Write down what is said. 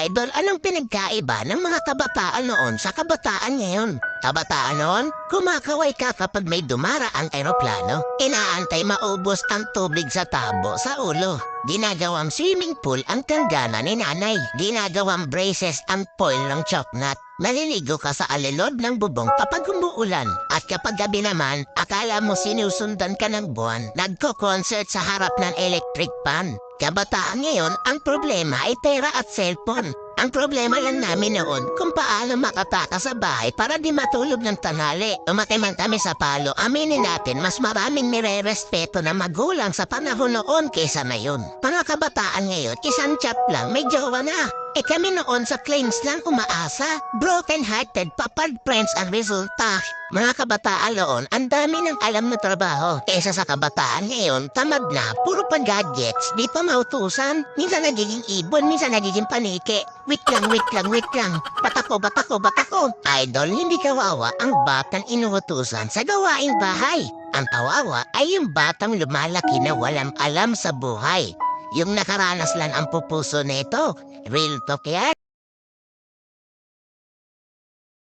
Idol, anong pinagkaiba ng mga kabataan noon sa kabataan ngayon? Kabataan noon, kumakaway ka kapag may dumaraang aeroplano. Inaantay maubos ang tubig sa tabo sa ulo. Ginagawang swimming pool ang tanggana ni nanay. Ginagawang braces ang foil ng choknat. Maliligo ka sa alilod ng bubong kapag umuulan. At kapag gabi naman, akala mo sinusundan ka ng buwan. Nagko-concert sa harap ng electric pan. Kabataan ngayon, ang problema ay pera at cellphone. Ang problema lang namin noon kung paano makataka sa bahay para di matulog ng tanghali. Umati man kami sa palo, aminin natin mas maraming nire-respeto na magulang sa panahon noon kaysa ngayon. Mga kabataan ngayon, isang chat lang, may jowa na. Eh kami noon sa claims lang umaasa. Broken-hearted, papad friends ang resulta. Mga kabataan noon, ang dami ng alam na trabaho. Kesa sa kabataan ngayon, tamad na, puro pa gadgets, di pa mautusan. Minsan nagiging ibon, minsan nagiging panike. Wait lang, wait lang, wait lang. Batako, batako, batako. Idol, hindi kawawa ang batang inuutusan sa gawaing bahay. Ang kawawa ay yung batang lumalaki na walang alam sa buhay. Yung nakaranas lang ang pupuso nito. Real talk yan.